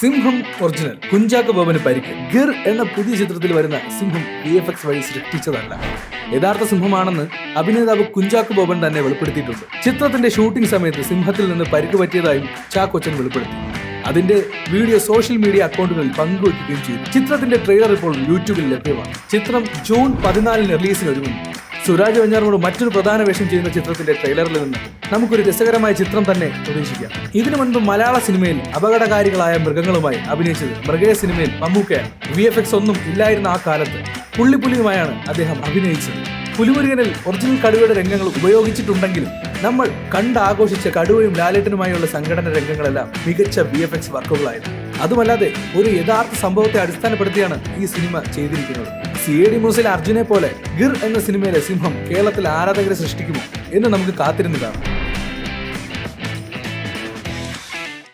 സിംഹം ഒറിജിനൽ കുഞ്ചാക്ക ബോബന് പരിക്ക്. ഗിർ എന്ന പുതിയ ചിത്രത്തിൽ വരുന്ന സിംഹം വി എഫ് എക്സ് വഴി സൃഷ്ടിച്ചതല്ല. യഥാർത്ഥ സിംഹമാണെന്ന് അഭിനേതാവ് കുഞ്ചാക്കോ ബോബൻ തന്നെ വെളിപ്പെടുത്തിയിട്ടുണ്ട്. ചിത്രത്തിന്റെ ഷൂട്ടിംഗ് സമയത്ത് സിംഹത്തിൽ നിന്ന് പരിക്ക് പറ്റിയതായും ചാക്കോച്ചൻ വെളിപ്പെടുത്തി. അതിന്റെ വീഡിയോ സോഷ്യൽ മീഡിയ അക്കൗണ്ടുകളിൽ പങ്കുവയ്ക്കുകയും ചെയ്തു. ചിത്രത്തിന്റെ ട്രെയിലർ ഇപ്പോൾ യൂട്യൂബിൽ ലഭ്യമാണ്. ചിത്രം ജൂൺ പതിനാലിന് റിലീസിന് ഒരുങ്ങുന്നു. സുരാജ് വഞ്ഞാറിനോട് മറ്റൊരു പ്രധാന വേഷം ചെയ്യുന്ന ചിത്രത്തിന്റെ ട്രെയിലറിൽ നിന്ന് നമുക്കൊരു രസകരമായ ചിത്രം തന്നെ പ്രതീക്ഷിക്കാം. ഇതിനു മുൻപ് മലയാള സിനിമയിൽ അപകടകാരികളായ മൃഗങ്ങളുമായി അഭിനയിച്ചത് മൃഗയ സിനിമയിൽ മമ്മൂക്കയാണ് വി എഫ് എക്സ് ഒന്നും ഇല്ലായിരുന്ന ആ കാലത്ത് പുള്ളിപ്പുലിയുമായാണ് അദ്ദേഹം അഭിനയിച്ചത്. പുലിമുരുകനിൽ ഒറിജിനൽ കടുവയുടെ രംഗങ്ങൾ ഉപയോഗിച്ചിട്ടുണ്ടെങ്കിലും നമ്മൾ കണ്ടാഘോഷിച്ച കടുവയും ലാലേട്ടനുമായുള്ള സംഘടന രംഗങ്ങളെല്ലാം മികച്ച വി എഫ് എക്സ് വർക്കുകളായിരുന്നു. അതുമല്ലാതെ ഒരു യഥാർത്ഥ സംഭവത്തെ അടിസ്ഥാനപ്പെടുത്തിയാണ് ഈ സിനിമ ചെയ്തിരിക്കുന്നത്. സി എ ഡി മ്യൂസിലെ അർജുനെ പോലെ ഗിർ എന്ന സിനിമയിലെ സിംഹം കേരളത്തിൽ ആരാധകരെ സൃഷ്ടിക്കുമോ എന്ന് നമുക്ക് കാത്തിരുന്ന് കാണാം.